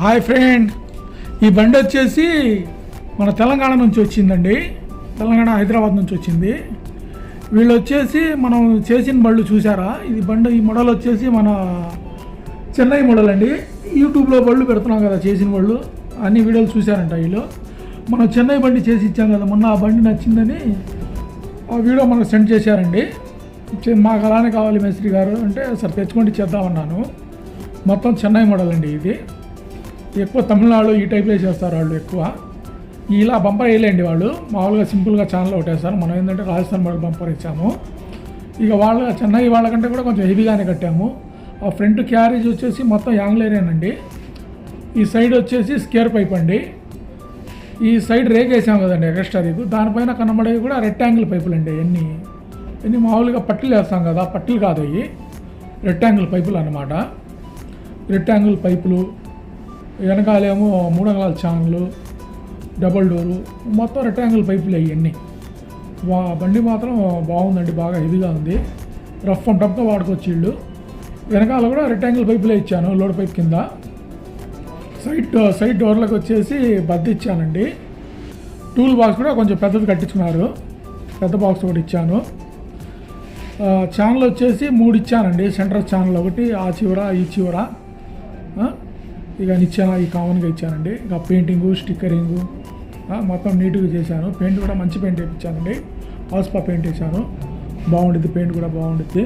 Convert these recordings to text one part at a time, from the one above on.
Hi friend. ఈ బండి వచ్చేసి మన తెలంగాణ నుంచి వచ్చిందండి. తెలంగాణ హైదరాబాద్ నుంచి వచ్చింది. వీళ్ళు వచ్చేసి మనం చేసిన బళ్ళు చూసారా ఇది బండి ఈ మోడల్ వచ్చేసి మన చెన్నై మోడల్ అండి. యూట్యూబ్లో బళ్ళు పెడుతున్నాం కదా చేసిన బళ్ళు. అన్ని వీడియోలు చూశారంట వీళ్ళు. మనం చెన్నై బండి చేసి ఇచ్చాం కదా మొన్న ఆ బండి నచ్చిందని ఆ వీడియో మనకు సెండ్ చేశారండి. మాకు అలానే కావాలి మేస్త్రి గారు అంటే సార్ తెచ్చుకోండి చేద్దామన్నాను. మొత్తం చెన్నై మోడల్ అండి ఇది. ఎక్కువ తమిళనాడు ఈ టైప్లో చేస్తారు వాళ్ళు ఎక్కువ. ఇలా బంపర్ వేయలేండి వాళ్ళు. మామూలుగా సింపుల్గా ఛానల్ ఒకటేస్తారు మనం ఏంటంటే రాజస్థాన్ మోడల్ బంపర్ ఇచ్చాము. ఇక వాళ్ళ చెన్నై వాళ్ళకంటే కూడా కొంచెం హెవీగానే కట్టాము. ఆ ఫ్రంట్ క్యారేజ్ వచ్చేసి మొత్తం యాంగ్లేరేనండి ఈ సైడ్ వచ్చేసి స్కేర్ పైప్ అండి. ఈ సైడ్ రేక్ వేసాం కదండి ఎక్స్ట్రా రేకు. దానిపైన కనబడేవి కూడా రెక్టాంగిల్ పైపులు అండి ఎన్ని. ఎన్ని మామూలుగా పట్టీలు వేస్తాం కదా పట్టీలు కాదు అవి రెక్టాంగిల్ పైపులు అన్నమాట. రెక్టాంగిల్ పైపులు వెనకాలేమో మూడు అంగళాల ఛానళ్ళు డబల్ డోరు మొత్తం రెక్టాంగిల్ పైపులు అవన్నీ వా బండి మాత్రం బాగుందండి బాగా హెవీగా ఉంది. రఫ్ అండ్ టఫ్గా వాడుకోవచ్చు వీళ్ళు వెనకాల కూడా రెక్టాంగిల్ పైపులే ఇచ్చాను లోడ్ పైప్ కింద. సైడ్ సైడ్ డోర్లకు వచ్చేసి బద్ద ఇచ్చానండి. టూల్ బాక్స్ కూడా కొంచెం పెద్దది కట్టించుకున్నారు. పెద్ద బాక్స్ ఒకటి ఇచ్చాను. ఛానల్ వచ్చేసి మూడు ఇచ్చానండి సెంటర్ ఛానల్ ఒకటి ఆ చివర ఈ చివర. ఇక నిచ్చాన ఈ కామన్గా ఇచ్చానండి. ఇక పెయింటింగు స్టిక్కరింగు ఆ, మొత్తం నీట్గా చేశాను. పెయింట్ కూడా మంచి పెయింట్ వేయించానండి. ఆస్పా పెయింట్ వేసాను బాగుండిద్ది పెయింట్ కూడా బాగుండిద్ది.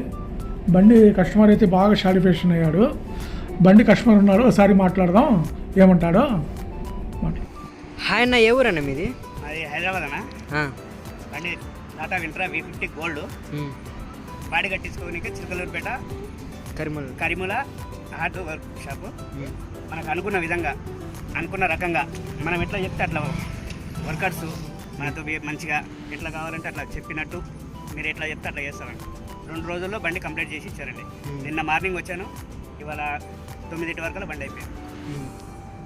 బండి కస్టమర్ అయితే బాగా సాటిస్ఫాక్షన్ అయ్యాడు. బండి కస్టమర్ ఉన్నాడు ఒకసారి మాట్లాడదాం. ఏమంటాడో? హాయ్ అన్న ఏ ఊరన్న మీది? అది హైదరాబాద్ అన్న. బండి Tata Intra V fifty gold body కట్టించుకోనికి Chilakaluripeta కరిమల్. కరిముల హార్డ్ వర్క్ షాపు. మనకు అనుకున్న విధంగా అనుకున్న రకంగా మనం ఎట్లా చెప్తే అట్లా వర్కర్స్ మనతో మంచిగా ఎట్లా కావాలంటే అట్లా చెప్పినట్టు మీరు ఎట్లా చెప్తే అట్లా చేస్తామండి రెండు రోజుల్లో బండి కంప్లీట్ చేసి ఇచ్చారండి. నిన్న మార్నింగ్ వచ్చాను ఇవాళ తొమ్మిదింటి వరకు బండి అయిపోయింది. ఉమ్,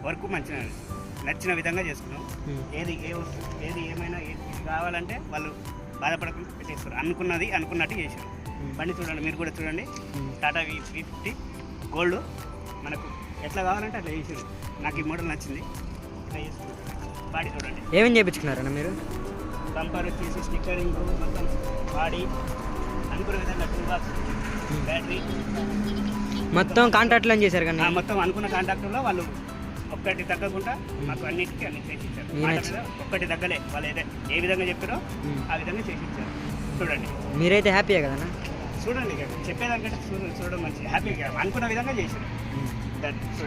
వర్క్ మంచిగా నచ్చిన విధంగా చేసుకున్నాం. ఏది ఏ ఏది ఏమైనా ఏది కావాలంటే వాళ్ళు బాధపడకుండా పెట్టేస్తారు. అనుకున్నది అనుకున్నట్టు చేశారు. బండి చూడండి మీరు కూడా చూడండి. టాటా వి ఫిఫ్టీ గోల్డ్ మనకు ఎట్లా కావాలంటే అట్లా చేసారు నాకు ఈ మోడల్ నచ్చింది. ఇట్లా బాడీ చూడండి. ఏమేం చేయించుకున్నారన్న మీరు? బంపర్ వచ్చేసి స్టిక్కరింగ్ మొత్తం బాడీ అనుకున్న విధంగా టూల్ బాక్స్ బ్యాటరీ మొత్తం కాంట్రాక్ట్లో చేశారు కానీ? మొత్తం అనుకున్న కాంట్రాక్టర్లో వాళ్ళు ఒక్కటి తగ్గకుండా మాకు అన్నిటికీ అన్ని చేసి ఇచ్చారు మీ మాట నచ్చి- మీద ఒక్కటి తగ్గలే. వాళ్ళు ఏదే ఏ విధంగా చెప్పారో. ఆ విధంగా చేసి ఇచ్చారు చూడండి. మీరైతే హ్యాపీయే కదన్నా? చూడండి చెప్పేదానికంటే చూడ చూడడం మంచి హ్యాపీగా అనుకున్న విధంగా చేశారు.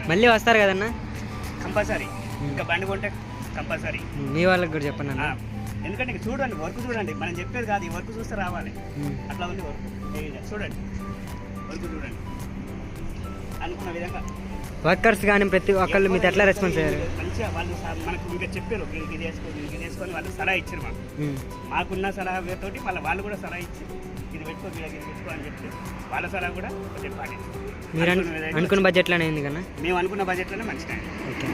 మళ్ళీ వస్తారు కదన్నా? కంపల్సరీ. ఇంకా బండి కొంటే కంపల్సరీ. ఉమ్, మీ వాళ్ళకి కూడా చెప్పండి అన్న? ఎందుకంటే చూడండి వర్క్ చూడండి. మనం చెప్పేది కాదు ఈ వర్క్ చూస్తే రావాలి. ఉమ్, అట్లా ఉంది వర్క్. చూడండి. వర్క్ చూడండి. అనుకున్న విధంగా. వర్కర్స్ కానీ ప్రతి ఒక్కళ్ళు మీతో ఎట్లా రెస్పాన్స్ అయ్యారు మంచిగా వాళ్ళు మనకు ఇంకా చెప్పారు దీనికి ఇది వేసుకో దీనికి ఇది వేసుకొని వాళ్ళు సలహా ఇచ్చారు మాకు. మాకున్న సలహా తోటి వాళ్ళ వాళ్ళు కూడా సలహా ఇచ్చి ఇది పెట్టుకో వీళ్ళకి పెట్టుకో అని చెప్పి వాళ్ళ సలహా కూడా కొంచెం పాటించారు. అనుకున్న బడ్జెట్లోనే అయింది కన్నా మేము అనుకున్న బడ్జెట్లోనే మంచిగా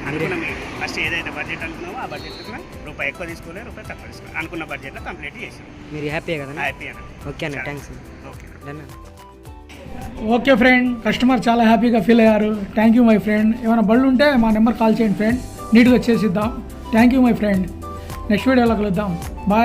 అనుకున్న మేము. ఫస్ట్ ఏదైతే బడ్జెట్ అనుకున్నామో ఆ బడ్జెట్ రూపాయి ఎక్కువ తీసుకోలేదు రూపాయి తక్కువ తీసుకోలేదు. అనుకున్న బడ్జెట్లో కంప్లీట్ చేసాం మీరు హ్యాపీయే కదన్నా హ్యాపీ అన్న ఓకే అన్న thanks okay. Done okay friend customer చాలా హ్యాపీగా ఫీల్ అయ్యారు. థ్యాంక్ యూ మై ఫ్రెండ్ ఏమైనా బళ్ళు ఉంటే మా నెంబర్ కాల్ చేయండి ఫ్రెండ్. నీట్గా చేసిద్దాం. Thank you my friend next వీడియోలో కలుద్దాం. బాయ్